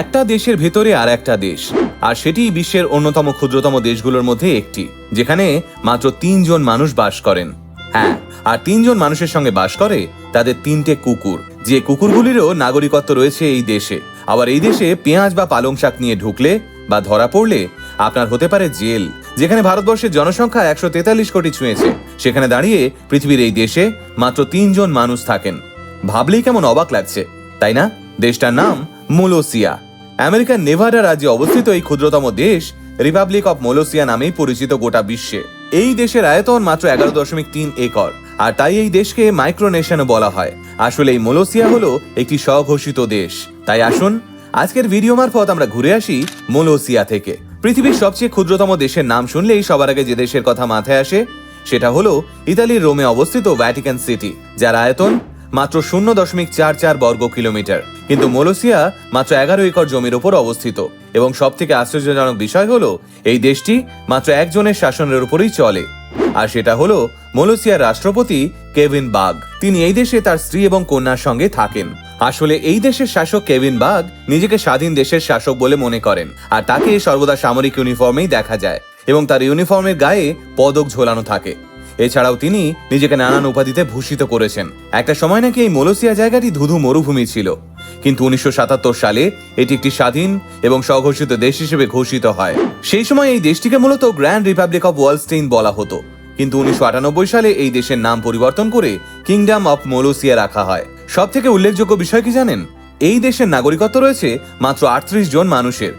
একটা দেশের ভেতরে আর একটা দেশ, আর সেটি বিশ্বের অন্যতম ক্ষুদ্রতম দেশগুলোর মধ্যে একটি, যেখানে মাত্র তিনজন মানুষ বাস করেন। হ্যাঁ আর তিনজন মানুষের সঙ্গে বাস করে তাদের তিনটে কুকুর, যে কুকুরগুলিরও নাগরিকত্ব রয়েছে এই দেশে। আবার এই দেশে পেঁয়াজ বা পালং শাক নিয়ে ঢুকলে বা ধরা পড়লে আপনার হতে পারে জেল, যেখানে ভারতবর্ষের জনসংখ্যা একশো তেতাল্লিশ কোটি ছুঁয়েছে। সেখানে দাঁড়িয়ে পৃথিবীর এই দেশে মাত্র তিনজন মানুষ থাকেন। ভাবলেই কেমন অবাক লাগছে, তাই না? দেশটার নাম মোলোসিয়া। আমেরিকার নেভাডা রাজ্যে অবস্থিত এই ক্ষুদ্রতম দেশ, রিপাবলিক অফ মোলোসিয়া নামেই পরিচিত গোটা বিশ্বে। এই দেশের আয়তন মাত্র এগারো দশমিক তিন একর, আর তাই এই দেশকে মাইক্রোনেশনও বলা হয়। আসলে এই মোলোসিয়া হলো একটি স্বঘোষিত দেশ। তাই আসুন, আজকের ভিডিও মারফত আমরা ঘুরে আসি মোলোসিয়া থেকে। পৃথিবীর সবচেয়ে ক্ষুদ্রতম দেশের নাম শুনলেই সবার আগে যে দেশের কথা মাথায় আসে, সেটা হলো ইতালির রোমে অবস্থিত ভ্যাটিকান সিটি, যার আয়তন মাত্র শূন্য দশমিক চার চার বর্গ কিলোমিটার। কিন্তু মোলোসিয়া মাত্র এগারো একর জমির ওপর অবস্থিত। এবং সব থেকে আশ্চর্যজনক বিষয় হলো, এই দেশটি মাত্র একজনের শাসনের উপরেই চলে। আর সেটা হলো, মোলোসিয়ার রাষ্ট্রপতি কেভিন বাগ তিনি এই দেশে তার স্ত্রী এবং কন্যার সঙ্গে থাকেন। আসলে এই দেশের শাসক কেভিন বাগ নিজেকে স্বাধীন দেশের শাসক বলে মনে করেন। আর তাকে সর্বদা সামরিক ইউনিফর্মেই দেখা যায়। এবং তার ইউনিফর্মের গায়ে পদক ঝোলানো থাকে। এছাড়াও তিনি নিজেকে নানান উপাধিতে ভূষিত করেছেন। একটা সময় নাকি এই মোলোসিয়া জায়গাটি ধুধু মরুভূমি ছিল। কিন্তু উনিশশো সালে এটি একটি স্বাধীন এবং স্বঘোষিত দেশ হিসেবে ঘোষিত হয়। সেই সময় এই দেশটিকে মূলত গ্র্যান্ড রিপাবলিক অফ ওয়ালস্টেইন বলা হতো। কিন্তু উনিশশো আটানব্বই সালে এই দেশের নাম পরিবর্তন করে কিংডম অফ মোলোসিয়া রাখা হয়। সব থেকে উল্লেখযোগ্য বিষয় কি জানেন? এই দেশের নাগরিকত্ব রয়েছে মাত্র আটত্রিশ জন মানুষের।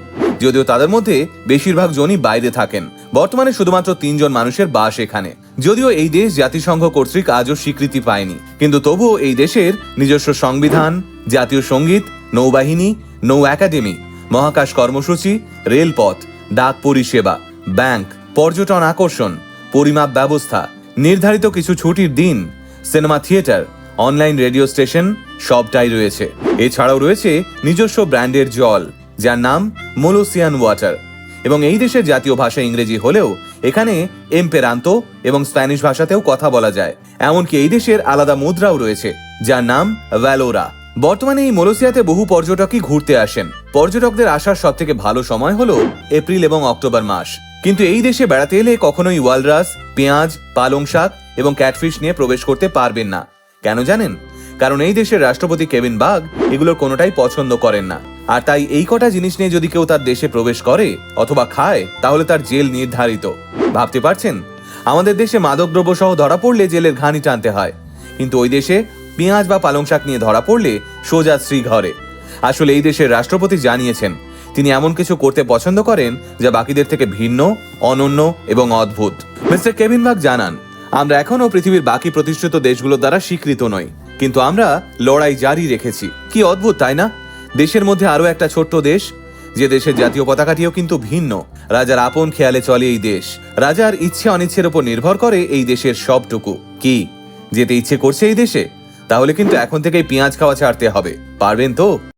যদিও তাদের মধ্যে বেশিরভাগ জনই বাইরে থাকেন। বর্তমানে শুধুমাত্র তিনজন মানুষের বাস এখানে। যদিও এই দেশ জাতিসংঘ কর্তৃক আজও স্বীকৃতি পায়নি, কিন্তু তবুও এই দেশের নিজস্ব সংবিধান, জাতীয় সংগীত, নৌবাহিনী, নৌ একাডেমি, মহাকাশ কর্মসূচি, রেলপথ, ডাক পরিষেবা, ব্যাংক, পর্যটন আকর্ষণ, পরিমাপ ব্যবস্থা, নির্ধারিত কিছু ছুটির দিন, cinema theatre, online radio station সবটাই রয়েছে। এছাড়াও রয়েছে নিজস্ব ব্র্যান্ডের জল যার নাম মোলোসিয়ান ওয়াটার। এবং এই দেশের জাতীয় ভাষা ইংরেজি হলেও এখানে এম্পেরান্তো এবং স্প্যানিশ ভাষাতেও কথা বলা যায়। এমনকি এই দেশের আলাদা মুদ্রাও রয়েছে, যার নাম ভ্যালোরা। বর্তমানে এই মোলোসিয়াতে বহু পর্যটকই ঘুরতে আসেন। পর্যটকদের আসার সব থেকে ভালো সময় হলো এপ্রিল এবং অক্টোবর মাস। কিন্তু এই দেশে বেড়াতে এলে কখনোই ওয়ালরাস, পেঁয়াজ, পালং শাক এবং ক্যাটফিশ নিয়ে প্রবেশ করতে পারবেন না। কেন জানেন? কারণ এই দেশের রাষ্ট্রপতি কেভিন বাগ এগুলোর কোনোটাই পছন্দ করেন না। আর তাই এই কটা জিনিস নিয়ে যদি কেউ তার দেশে প্রবেশ করে অথবা খায়, তাহলে তার জেল নির্ধারিত। ভাবতে পারছেন? আমাদের দেশে মাদকদ্রব্য সহ ধরা পড়লে জেলের ঘানি টানতে হয়। কিন্তু ওই দেশে পেঁয়াজ বা পালং শাক নিয়ে ধরা পড়লে সোজা শ্রী ঘরে। আসলে এই দেশের রাষ্ট্রপতি জানিয়েছেন, তিনি এমন কিছু করতে পছন্দ করেন যা বাকিদের থেকে ভিন্ন, অনন্য এবং অদ্ভুত। মিস্টার কেভিন বাগ জানান, আমরা এখনও পৃথিবীর বাকি প্রতিষ্ঠিত দেশগুলোর দ্বারা স্বীকৃত নই, কিন্তু আমরা লড়াই জারি রেখেছি। কি অদ্ভুত, তাই না? দেশের মধ্যে আরও একটা ছোট্ট দেশ, যে দেশের জাতীয় পতাকাটিও কিন্তু ভিন্ন। রাজার আপন খেয়ালে চলে এই দেশ। রাজার ইচ্ছে অনিচ্ছের উপর নির্ভর করে এই দেশের সবটুকু। কি? যেতে ইচ্ছে করছে এই দেশে? তাহলে কিন্তু এখন থেকেই পেঁয়াজ খাওয়া ছাড়তে হবে। পারবেন তো?